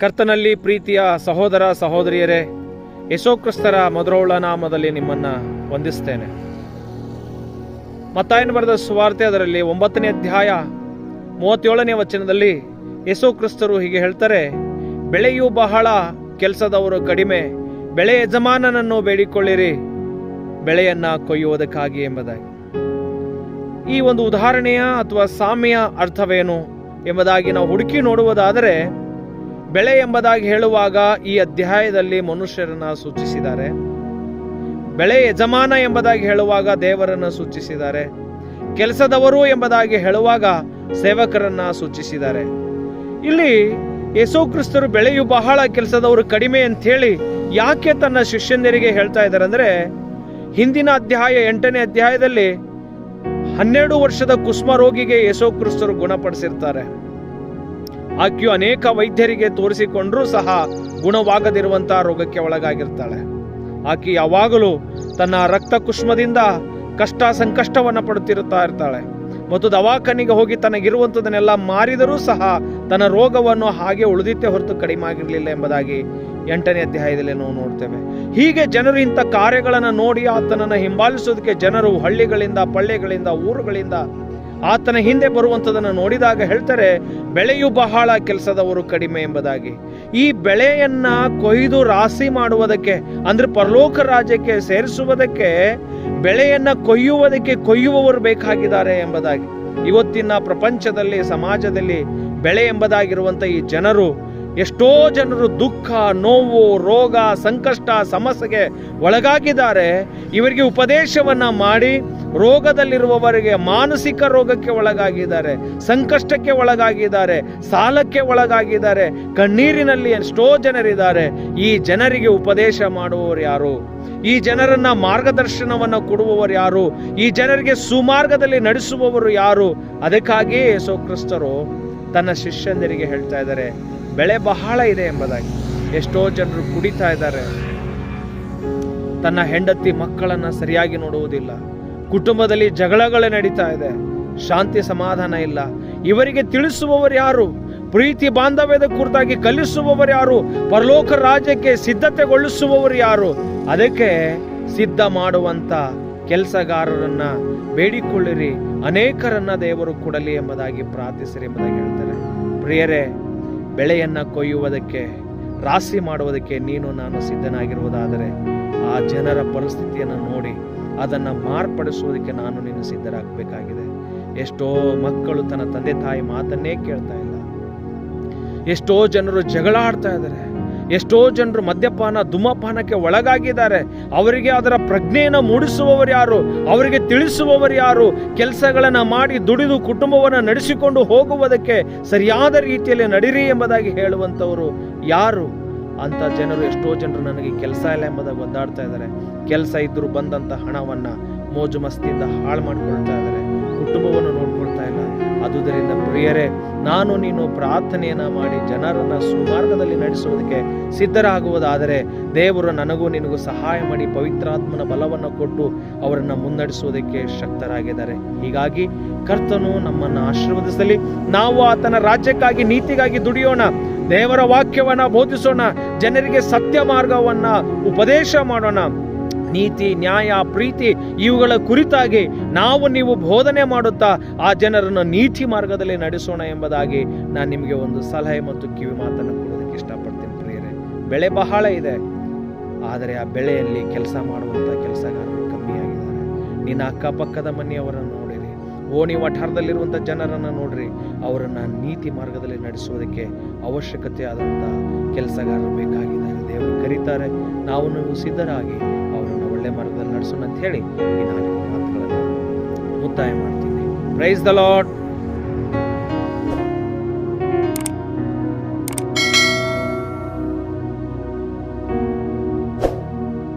ಕರ್ತನಲ್ಲಿ ಪ್ರೀತಿಯ ಸಹೋದರ ಸಹೋದರಿಯರೇ ಯಶೋಕ್ರಿಸ್ತರ ಮಧುರೌಳ ನಾಮದಲ್ಲಿ ನಿಮ್ಮನ್ನ ವಂದಿಸ್ತೇನೆ. ಮತ್ತಾಯನ ಬರೆದ ಸುವಾರ್ತೆ ಅದರಲ್ಲಿ ಒಂಬತ್ತನೇ ಅಧ್ಯಾಯ ಮೂವತ್ತೇಳನೇ ವಚನದಲ್ಲಿ ಯೇಸು ಕ್ರಿಸ್ತರು ಹೀಗೆ ಹೇಳ್ತಾರೆ, ಬೆಳೆಯು ಬಹಳ, ಕೆಲಸದವರು ಕಡಿಮೆ, ಬೆಳೆ ಯಜಮಾನನನ್ನು ಬೇಡಿಕೊಳ್ಳಿರಿ, ಬೆಳೆಯನ್ನ ಕೊಯ್ಯುವುದಕ್ಕಾಗಿ ಎಂಬುದಾಗಿ. ಈ ಒಂದು ಉದಾಹರಣೆಯ ಅಥವಾ ಸಾಮ್ಯ ಅರ್ಥವೇನು ಎಂಬುದಾಗಿ ನಾವು ಹುಡುಕಿ ನೋಡುವುದಾದರೆ ಬೆಳೆ ಎಂಬುದಾಗಿ ಹೇಳುವಾಗ ಈ ಅಧ್ಯಾಯದಲ್ಲಿ ಮನುಷ್ಯರನ್ನ ಸೂಚಿಸಿದ್ದಾರೆ. ಬೆಳೆ ಯಜಮಾನ ಎಂಬುದಾಗಿ ಹೇಳುವಾಗ ದೇವರನ್ನು ಸೂಚಿಸಿದ್ದಾರೆ. ಕೆಲಸದವರು ಎಂಬುದಾಗಿ ಹೇಳುವಾಗ ಸೇವಕರನ್ನ ಸೂಚಿಸಿದ್ದಾರೆ. ಇಲ್ಲಿ ಯೇಸು ಕ್ರಿಸ್ತರು ಬೆಳೆಯು ಬಹಳ ಕೆಲಸದವರು ಕಡಿಮೆ ಅಂತ ಹೇಳಿ ಯಾಕೆ ತನ್ನ ಶಿಷ್ಯಂದರಿಗೆ ಹೇಳ್ತಾ ಇದ್ದಾರೆ ಅಂದ್ರೆ, ಹಿಂದಿನ ಅಧ್ಯಾಯ ಎಂಟನೇ ಅಧ್ಯಾಯದಲ್ಲಿ ಹನ್ನೆರಡು ವರ್ಷದ ಕುಸ್ಮ ರೋಗಿಗೆ ಯೇಸು ಗುಣಪಡಿಸಿರ್ತಾರೆ. ಆಕೆಯು ಅನೇಕ ವೈದ್ಯರಿಗೆ ತೋರಿಸಿಕೊಂಡರೂ ಸಹ ಗುಣವಾಗದಿರುವಂತಹ ರೋಗಕ್ಕೆ ಒಳಗಾಗಿರ್ತಾಳೆ. ಆಕೆ ಯಾವಾಗಲೂ ತನ್ನ ರಕ್ತ ಕುಷ್ಮದಿಂದ ಕಷ್ಟ ಸಂಕಷ್ಟವನ್ನು ಪಡುತ್ತಿರುತ್ತಾ ಇರ್ತಾಳೆ. ಮತ್ತು ದವಾಖಾನಿಗೆ ಹೋಗಿ ತನಗಿರುವಂಥದ್ದನ್ನೆಲ್ಲ ಮಾರಿದರೂ ಸಹ ತನ್ನ ರೋಗವನ್ನು ಹಾಗೆ ಉಳಿದಿತ್ತೆ ಹೊರತು ಕಡಿಮೆ ಆಗಿರಲಿಲ್ಲ ಎಂಬುದಾಗಿ ಎಂಟನೇ ಅಧ್ಯಾಯದಲ್ಲಿ ನಾವು ನೋಡ್ತೇವೆ. ಹೀಗೆ ಜನರು ಇಂಥ ಕಾರ್ಯಗಳನ್ನು ನೋಡಿ ಆತನನ್ನು ಹಿಂಬಾಲಿಸೋದಕ್ಕೆ ಜನರು ಹಳ್ಳಿಗಳಿಂದ, ಪಳ್ಳಿಗಳಿಂದ, ಊರುಗಳಿಂದ ಆತನ ಹಿಂದೆ ಬರುವಂಥದ್ದನ್ನು ನೋಡಿದಾಗ ಹೇಳ್ತಾರೆ ಬೆಳೆಯು ಬಹಳ ಕೆಲಸದವರು ಕಡಿಮೆ ಎಂಬುದಾಗಿ. ಈ ಬೆಳೆಯನ್ನ ಕೊಯ್ದು ರಾಶಿ ಮಾಡುವುದಕ್ಕೆ, ಅಂದ್ರೆ ಪರಲೋಕ ರಾಜ್ಯಕ್ಕೆ ಸೇರಿಸುವುದಕ್ಕೆ, ಬೆಳೆಯನ್ನ ಕೊಯ್ಯುವುದಕ್ಕೆ ಕೊಯ್ಯುವವರು ಬೇಕಾಗಿದ್ದಾರೆ ಎಂಬುದಾಗಿ. ಇವತ್ತಿನ ಪ್ರಪಂಚದಲ್ಲಿ, ಸಮಾಜದಲ್ಲಿ ಬೆಳೆ ಎಂಬುದಾಗಿರುವಂಥ ಈ ಜನರು ಎಷ್ಟೋ ಜನರು ದುಃಖ, ನೋವು, ರೋಗ, ಸಂಕಷ್ಟ, ಸಮಸ್ಯೆಗೆ ಒಳಗಾಗಿದ್ದಾರೆ. ಇವರಿಗೆ ಉಪದೇಶವನ್ನ ಮಾಡಿ ರೋಗದಲ್ಲಿರುವವರಿಗೆ ಮಾನಸಿಕ ರೋಗಕ್ಕೆ ಒಳಗಾಗಿದ್ದಾರೆ, ಸಂಕಷ್ಟಕ್ಕೆ ಒಳಗಾಗಿದ್ದಾರೆ, ಸಾಲಕ್ಕೆ ಒಳಗಾಗಿದ್ದಾರೆ, ಕಣ್ಣೀರಿನಲ್ಲಿ ಎಷ್ಟೋ ಜನರಿದ್ದಾರೆ. ಈ ಜನರಿಗೆ ಉಪದೇಶ ಮಾಡುವವರು ಯಾರು? ಈ ಜನರನ್ನ ಮಾರ್ಗದರ್ಶನವನ್ನು ಕೊಡುವವರು ಯಾರು? ಈ ಜನರಿಗೆ ಸುಮಾರ್ಗದಲ್ಲಿ ನಡೆಸುವವರು ಯಾರು? ಅದಕ್ಕಾಗಿಯೇ ಯೇಸು ಕ್ರಿಸ್ತರು ತನ್ನ ಶಿಷ್ಯಂದರಿಗೆ ಹೇಳ್ತಾ ಇದ್ದಾರೆ. ಬೆಳೆ ಬಹಳ ಇದೆ ಎಂಬುದಾಗಿ. ಎಷ್ಟೋ ಜನರು ಕುಡಿತಾ ಇದ್ದಾರೆ. ತನ್ನ ಹೆಂಡತಿ ಮಕ್ಕಳನ್ನ ಸರಿಯಾಗಿ ನೋಡುವುದಿಲ್ಲ. ಕುಟುಂಬದಲ್ಲಿ ಜಗಳಗಳೇ ನಡೀತಾ ಇದೆ. ಶಾಂತಿ ಸಮಾಧಾನ ಇಲ್ಲ. ಇವರಿಗೆ ತಿಳಿಸುವವರು ಯಾರು? ಪ್ರೀತಿ ಬಾಂಧವ್ಯದ ಕುರಿತಾಗಿ ಕಲಿಸುವವರು ಯಾರು? ಪರಲೋಕ ರಾಜ್ಯಕ್ಕೆ ಸಿದ್ಧತೆಗೊಳಿಸುವವರು ಯಾರು? ಅದಕ್ಕೆ ಸಿದ್ಧ ಮಾಡುವಂತ ಕೆಲಸಗಾರರನ್ನ ಬೇಡಿಕೊಳ್ಳಿರಿ. ಅನೇಕರನ್ನ ದೇವರು ಕೊಡಲಿ ಎಂಬುದಾಗಿ ಪ್ರಾರ್ಥಿಸಿರಿ ಎಂಬುದಾಗಿ ಹೇಳ್ತಾರೆ. ಪ್ರಿಯರೇ ಬೆಳೆಯನ್ನ ಕೊಯ್ಯುವುದಕ್ಕೆ, ರಾಶಿ ಮಾಡುವುದಕ್ಕೆ ನೀನು ನಾನು ಸಿದ್ಧನಾಗಿರುವುದಾದರೆ ಆ ಜನರ ಪರಿಸ್ಥಿತಿಯನ್ನು ನೋಡಿ, ಅದನ್ನು ಮಾರ್ಪಡಿಸುವುದಕ್ಕೆ ನಾನು ನೀನು ಸಿದ್ಧರಾಗಬೇಕಾಗಿದೆ. ಎಷ್ಟೋ ಮಕ್ಕಳು ತನ್ನ ತಂದೆ ತಾಯಿ ಮಾತನ್ನೇ ಕೇಳ್ತಾ ಇಲ್ಲ. ಎಷ್ಟೋ ಜನರು ಜಗಳ ಆಡ್ತಾ ಇದ್ದಾರೆ. ಎಷ್ಟೋ ಜನರು ಮದ್ಯಪಾನ, ಧೂಮಪಾನಕ್ಕೆ ಒಳಗಾಗಿದ್ದಾರೆ. ಅವರಿಗೆ ಅದರ ಪ್ರಜ್ಞೆಯನ್ನು ಮೂಡಿಸುವವರು ಯಾರು? ಅವರಿಗೆ ತಿಳಿಸುವವರು ಯಾರು? ಕೆಲಸಗಳನ್ನು ಮಾಡಿ ದುಡಿದು ಕುಟುಂಬವನ್ನು ನಡೆಸಿಕೊಂಡು ಹೋಗುವುದಕ್ಕೆ ಸರಿಯಾದ ರೀತಿಯಲ್ಲಿ ನಡೀರಿ ಎಂಬುದಾಗಿ ಹೇಳುವಂಥವರು ಯಾರು? ಅಂತ ಜನರು ಎಷ್ಟೋ ಜನರು ನನಗೆ ಕೆಲಸ ಇಲ್ಲ ಎಂಬುದಾಗಿ ಒದ್ದಾಡ್ತಾ ಇದ್ದಾರೆ. ಕೆಲಸ ಇದ್ದರೂ ಬಂದಂಥ ಹಣವನ್ನು ಮೋಜು ಮಸ್ತಿಯಿಂದ ಹಾಳು ಮಾಡ್ಕೊಳ್ತಾ ಇದ್ದಾರೆ. ಕುಟುಂಬವನ್ನು ನೋಡ್ಕೊಳ್ತಾ ಇಲ್ಲ ಅದುದರಿಂದ ಪ್ರಿಯರೇ, ನಾನು ನೀನು ಪ್ರಾರ್ಥನೆಯನ್ನ ಮಾಡಿ ಜನರನ್ನ ಸುಮಾರ್ಗದಲ್ಲಿ ನಡೆಸುವುದಕ್ಕೆ ಸಿದ್ಧರಾಗುವುದಾದರೆ ದೇವರು ನನಗೂ ನಿನಗೂ ಸಹಾಯ ಮಾಡಿ ಪವಿತ್ರಾತ್ಮನ ಬಲವನ್ನು ಕೊಟ್ಟು ಅವರನ್ನ ಮುನ್ನಡೆಸುವುದಕ್ಕೆ ಶಕ್ತರಾಗಿದ್ದಾರೆ. ಹೀಗಾಗಿ ಕರ್ತನು ನಮ್ಮನ್ನು ಆಶೀರ್ವದಿಸಲಿ. ನಾವು ಆತನ ರಾಜ್ಯಕ್ಕಾಗಿ ನೀತಿಗಾಗಿ ದುಡಿಯೋಣ, ದೇವರ ವಾಕ್ಯವನ್ನ ಬೋಧಿಸೋಣ, ಜನರಿಗೆ ಸತ್ಯ ಮಾರ್ಗವನ್ನ ಉಪದೇಶ ಮಾಡೋಣ. ನೀತಿ, ನ್ಯಾಯ, ಪ್ರೀತಿ ಇವುಗಳ ಕುರಿತಾಗಿ ನಾವು ನೀವು ಬೋಧನೆ ಮಾಡುತ್ತಾ ಆ ಜನರನ್ನು ನೀತಿ ಮಾರ್ಗದಲ್ಲಿ ನಡೆಸೋಣ ಎಂಬುದಾಗಿ ನಾನು ನಿಮಗೆ ಒಂದು ಸಲಹೆ ಮತ್ತು ಕಿವಿ ಮಾತನ್ನು ಕೊಡೋದಕ್ಕೆ ಇಷ್ಟಪಡ್ತೀನಿ ಪ್ರಿಯರೇ. ಬೆಳೆ ಬಹಳ ಇದೆ. ಆದರೆ ಆ ಬೆಳೆಯಲ್ಲಿ ಕೆಲಸ ಮಾಡುವಂಥ ಕೆಲಸಗಾರರು ಕಮ್ಮಿಯಾಗಿದ್ದಾರೆ. ನಿನ್ನ ಅಕ್ಕಪಕ್ಕದ ಮನೆಯವರನ್ನು ನೋಡಿರಿ. ಓಣಿ ವಠಾರದಲ್ಲಿರುವಂಥ ಜನರನ್ನು ನೋಡಿರಿ. ಅವರನ್ನು ನೀತಿ ಮಾರ್ಗದಲ್ಲಿ ನಡೆಸುವುದಕ್ಕೆ ಅವಶ್ಯಕತೆ ಆದಂಥ ಕೆಲಸಗಾರರು ಬೇಕಾಗಿದ್ದಾರೆ. ದೇವರು ಕರೀತಾರೆ. ನಾವು ಸಿದ್ಧರಾಗಿ ಒಳ್ಳೆ ಮಾರ್ಗದಲ್ಲಿ ನಡೆಸೋಣ ಅಂತ ಹೇಳಿ ಈ ನಾಲ್ಕು ಮಾತುಗಳನ್ನು ಮುಕ್ತಾಯ ಮಾಡ್ತೀನಿ. Praise the Lad